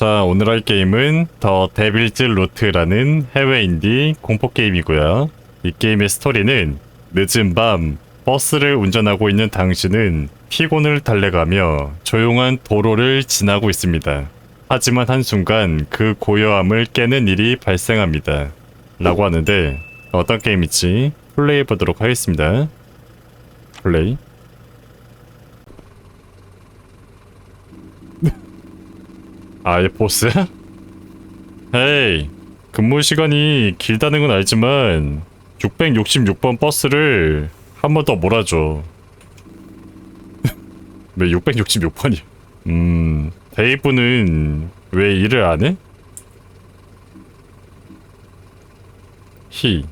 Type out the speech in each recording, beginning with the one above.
자, 오늘 할 게임은 더 데빌즈 루트라는 해외 인디 공포 게임이고요. 이 게임의 스토리는 늦은 밤 버스를 운전하고 있는 당신은 피곤을 달래가며 조용한 도로를 지나고 있습니다. 하지만 한순간 그 고요함을 깨는 일이 발생합니다. 라고 하는데 어떤 게임일지 플레이해 보도록 하겠습니다. 플레이. 아, 얘 보스야? 헤이, 근무 시간이 길다는 건 알지만 666번 버스를 한 번 더 몰아줘. 왜 666번이야? 음, 데이브는 왜 일을 안 해? 히.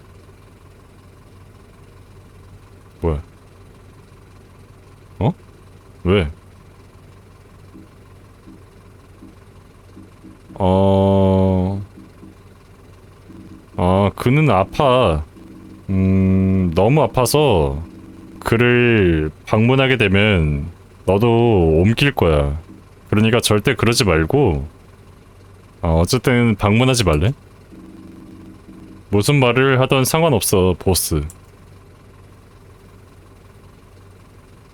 뭐야? 어? 왜? 어, 아, 그는 아파. 음, 너무 아파서 그를 방문하게 되면 너도 옮길 거야. 그러니까 절대 그러지 말고, 어, 어쨌든 방문하지 말래? 무슨 말을 하던 상관없어, 보스.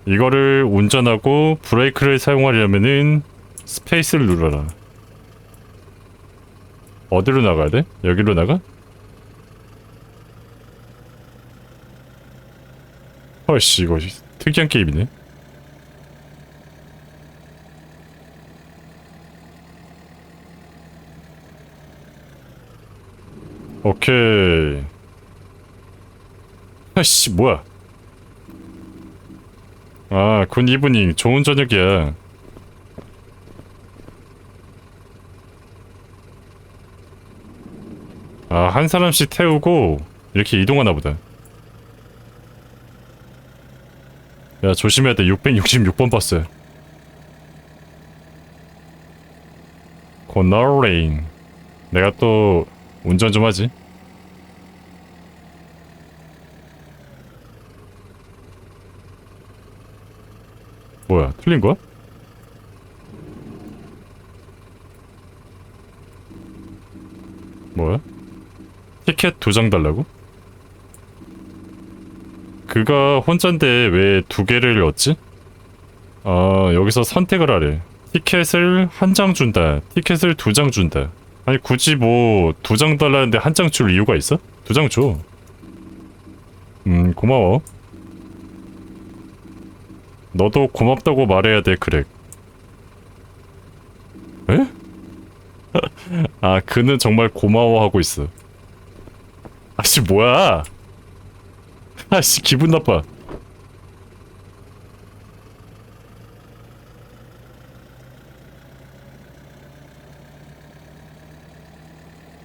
이거를 운전하고 브레이크를 사용하려면은 스페이스를 눌러라. 어디로 나가야 돼? 여기로 나가? 헐씨 이거 특이한 게임이네 오케이 아씨 뭐야 아, 군 이브닝 좋은 저녁이야. 아, 한 사람씩 태우고 이렇게 이동하나 보다. 야, 조심해야 돼. 666번 버스. 고너레인. 내가 또 운전 좀 하지. 뭐야, 틀린 거야? 뭐야? 티켓 두 장 달라고? 그가 혼잔데 왜 두 개를 얻지? 아, 여기서 선택을 하래. 티켓을 한 장 준다. 티켓을 두 장 준다. 아니, 굳이 뭐, 두 장 달라는데 한 장 줄 이유가 있어? 두 장 줘. 음, 고마워. 너도 고맙다고 말해야 돼, 그렉. 에? 아, 그는 정말 고마워하고 있어. 아씨, 뭐야? 아씨, 기분 나빠.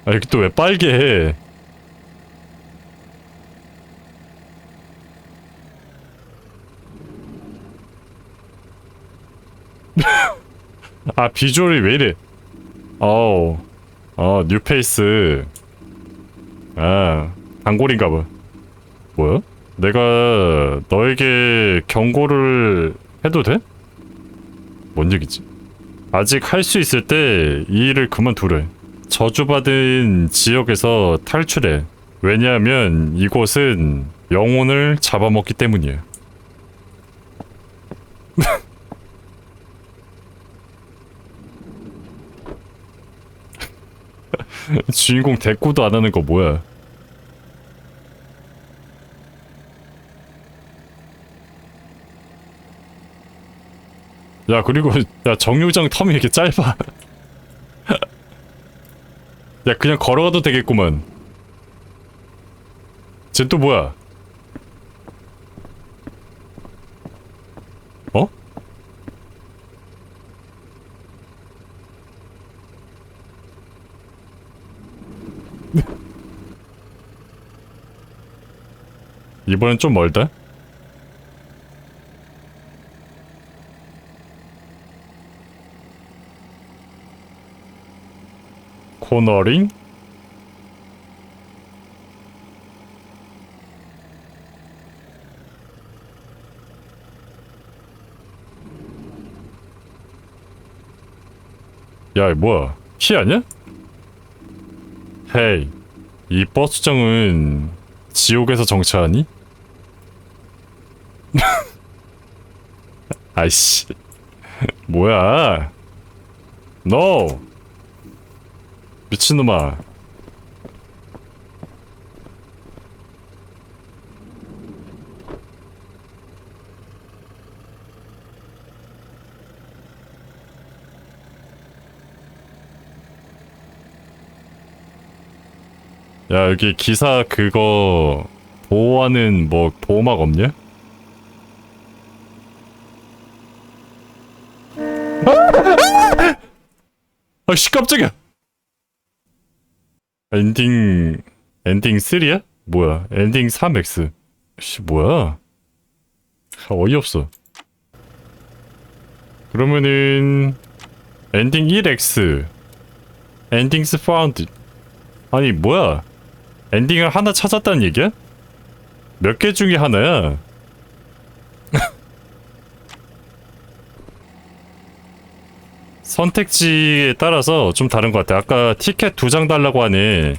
아, 여기 또 왜 빨개 해? 아, 비주얼이 왜 이래? 어우, 어, 뉴페이스. 아, 단골인가 봐. 뭐야? 내가 너에게 경고를 해도 돼? 뭔 얘기지? 아직 할 수 있을 때 이 일을 그만두래. 저주받은 지역에서 탈출해. 왜냐하면 이곳은 영혼을 잡아먹기 때문이야. 주인공 대꾸도 안 하는 거 뭐야? 야 그리고 야 정류장 텀이 이렇게 짧아. 야 그냥 걸어가도 되겠구만. 쟤 또 뭐야? 어? 이번엔 좀 멀다. 코너링? 야 뭐야 키 아니야? 헤이 이 버스정은 지옥에서 정차하니? 아이씨 뭐야 너 미친놈아 야 여기 기사 그거 보호하는 뭐 보호막 없냐? 아씨 깜짝이야 엔딩 엔딩 3야? 뭐야? 엔딩 3X 씨 뭐야? 아, 어이없어. 그러면은 엔딩 1X 엔딩 스 파운드. 아니 뭐야? 엔딩을 하나 찾았다는 얘기야? 몇 개 중에 하나야? 선택지에 따라서 좀 다른 것 같아. 아까 티켓 두 장 달라고 하네.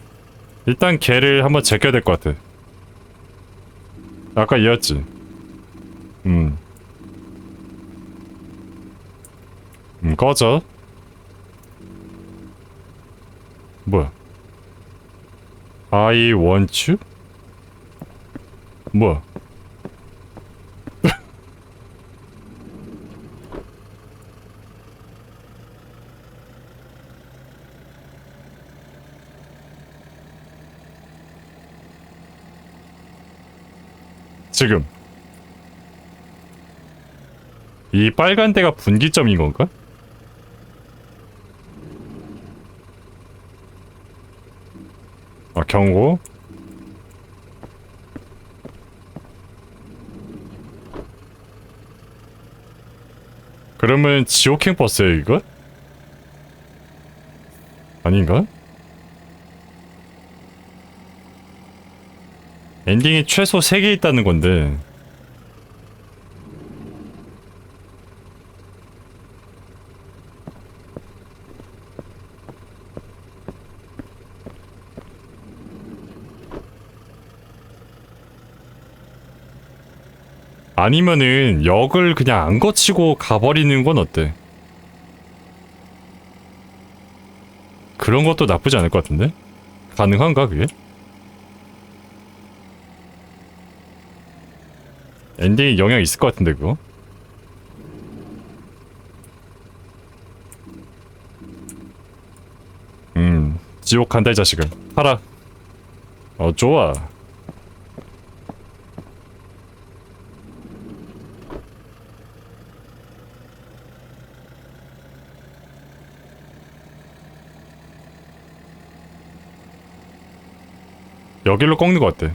일단 걔를 한번 제껴야 될 것 같아. 아까 얘였지. 음. 음, 꺼져. 뭐야? I want you? 뭐야? 지금 이 빨간 데가 분기점인 건가? 아 경고 그러면 지옥행 버스예요 이거? 아닌가? 엔딩이 최소 3개 있다는 건데 아니면은 역을 그냥 안 거치고 가버리는 건 어때? 그런 것도 나쁘지 않을 것 같은데? 가능한가 그게? 엔딩에 영향 있을 것 같은데 그거? 음 지옥 간다 이 자식은 팔아 어 좋아 여기로 꺾는 거 어때?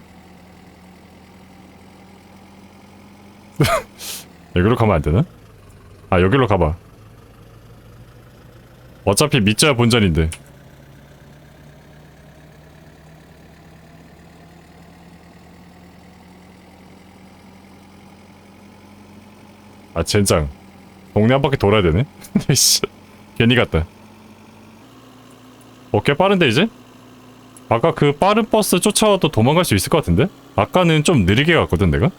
여기로 가면 안 되나? 아 여기로 가봐. 어차피 밑자야 본전인데. 아 젠장. 동네 한 바퀴 돌아야 되네. 씨. 괜히 갔다. 어, 꽤 빠른데 이제? 아까 그 빠른 버스 쫓아와도 도망갈 수 있을 것 같은데? 아까는 좀 느리게 갔거든 내가?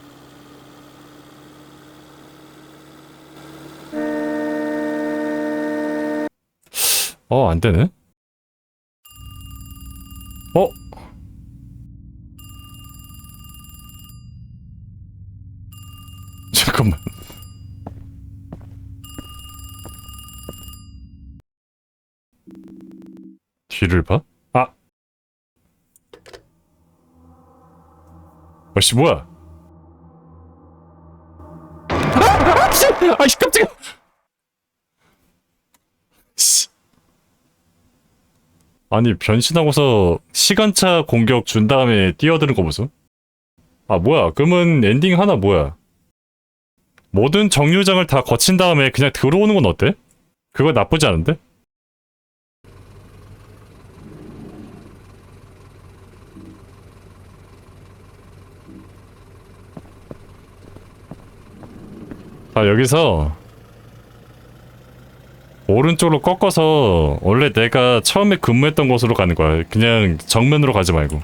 어, 안 되네. 어? 잠깐만. 뒤를 봐? 아. 아씨 뭐야? 아이씨 깜짝이야. 아니 변신하고서 시간차 공격 준 다음에 뛰어드는 거 보소. 아 뭐야? 그러면 엔딩 하나 뭐야? 모든 정류장을 다 거친 다음에 그냥 들어오는 건 어때? 그거 나쁘지 않은데? 자 여기서 오른쪽으로 꺾어서 원래 내가 처음에 근무했던 곳으로 가는 거야. 그냥 정면으로 가지 말고.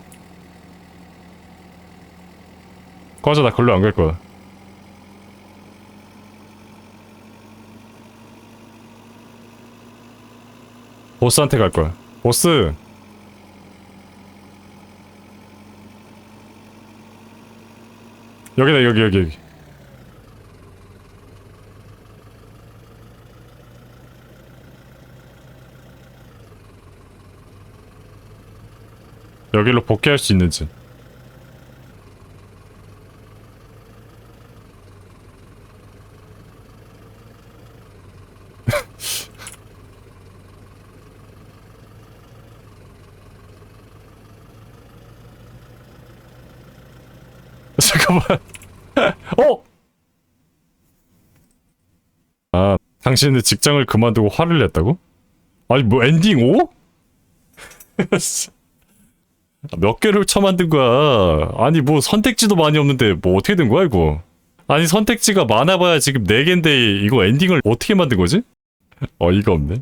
꺼져 나 걸로 안 갈 거야. 보스한테 갈 거야. 보스. 여기다 여기 여기 여기. 여기로 복귀할 수 있는지. 어? 아, 당신은 직장을 그만두고 화를 냈다고? 아니 뭐 엔딩 5? 몇 개를 쳐 만든 거야. 아니 뭐 선택지도 많이 없는데 뭐 어떻게 된 거야 이거? 아니 선택지가 많아봐야 지금 4개인데 이거 엔딩을 어떻게 만든 거지? 어이가 없네.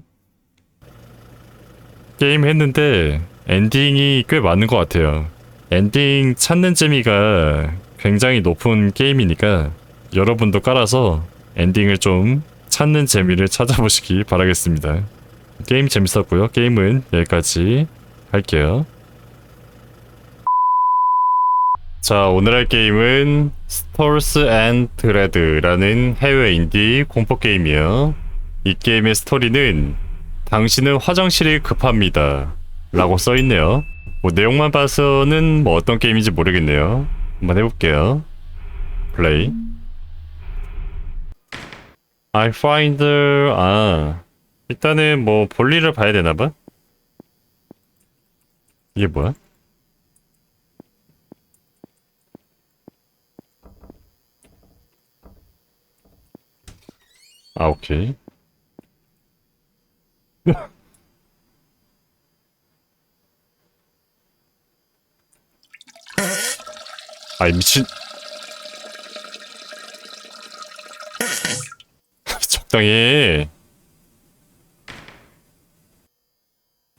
게임 했는데 엔딩이 꽤 많은 것 같아요. 엔딩 찾는 재미가 굉장히 높은 게임이니까 여러분도 깔아서 엔딩을 좀 찾는 재미를 찾아보시기 바라겠습니다. 게임 재밌었고요. 게임은 여기까지 할게요. 자, 오늘 할 게임은 스토르스 앤 드레드라는 해외 인디 공포 게임이에요. 이 게임의 스토리는 당신은 화장실이 급합니다. 라고 써있네요. 뭐 내용만 봐서는 뭐 어떤 게임인지 모르겠네요. 한번 해볼게요. 플레이. I find 아 일단은 뭐 볼일을 봐야 되나봐. 이게 뭐야? 아 오케이. 아이 미친. 적당히 해.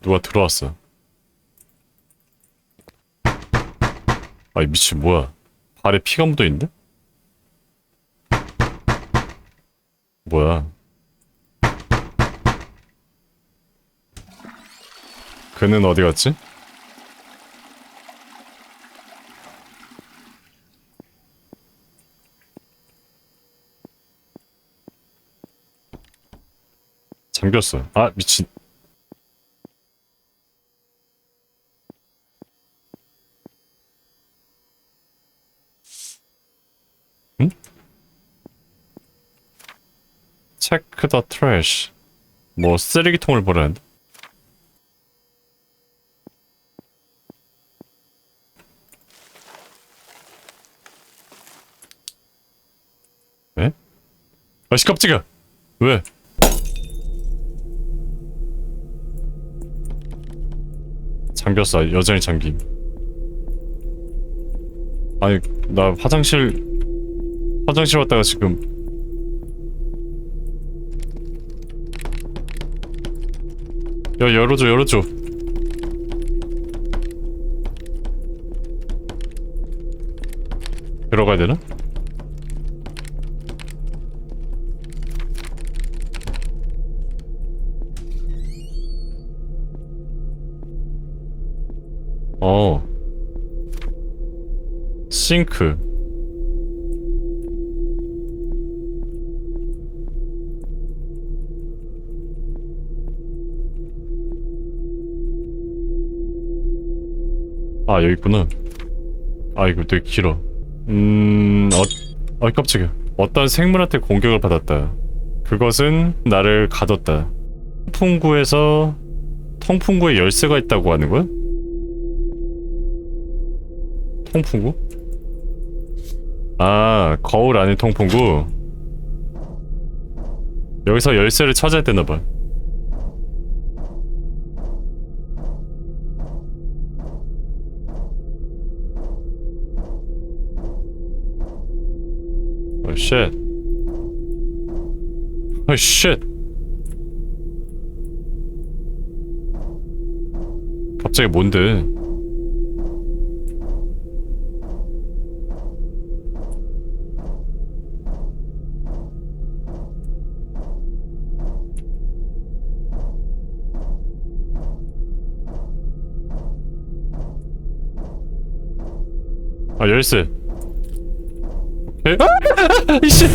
누가 들어왔어. 아이 미친 뭐야. 발에 피가 묻어있는데? 뭐야. 그는 어디 갔지? 잠겼어. 아 미친. 체크 더 트래쉬. 뭐 쓰레기통을 보라는데? 왜? 아씨 깜짝이야. 왜? 잠겼어 여전히 잠김 아니 나 화장실 화장실 왔다가 지금 야 열어줘 열어줘 들어가야 되나? 어. 싱크. 아, 여기 있구나. 아, 이거 되게 길어. 음, 어, 아, 깜짝이야. 어떤 생물한테 공격을 받았다. 그것은 나를 가뒀다. 통풍구에서 통풍구에 열쇠가 있다고 하는 거야? 통풍구? 아 거울 안에 통풍구 여기서 열쇠를 찾아야 되나봐 Oh shit. Oh shit. 갑자기 뭔데? 아 열쇠 에? 아! 이씨.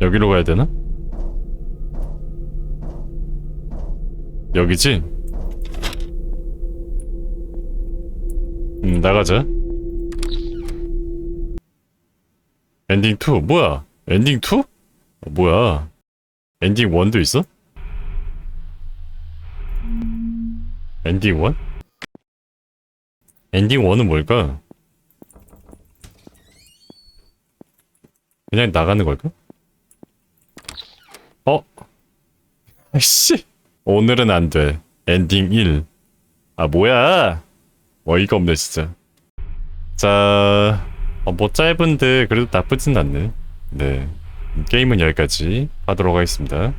여기로 가야 되나? 여기지? 음, 나가자. 엔딩 2 뭐야? 엔딩 2? 어, 뭐야? 엔딩 1도 있어? 엔딩 1? 엔딩 1은 뭘까? 그냥 나가는 걸까? 어? 씨. 오늘은 안 돼. 엔딩 1. 아, 뭐야? 어이가 없네, 진짜. 자, 어, 뭐 짧은데 그래도 나쁘진 않네. 네. 게임은 여기까지 하도록 하겠습니다.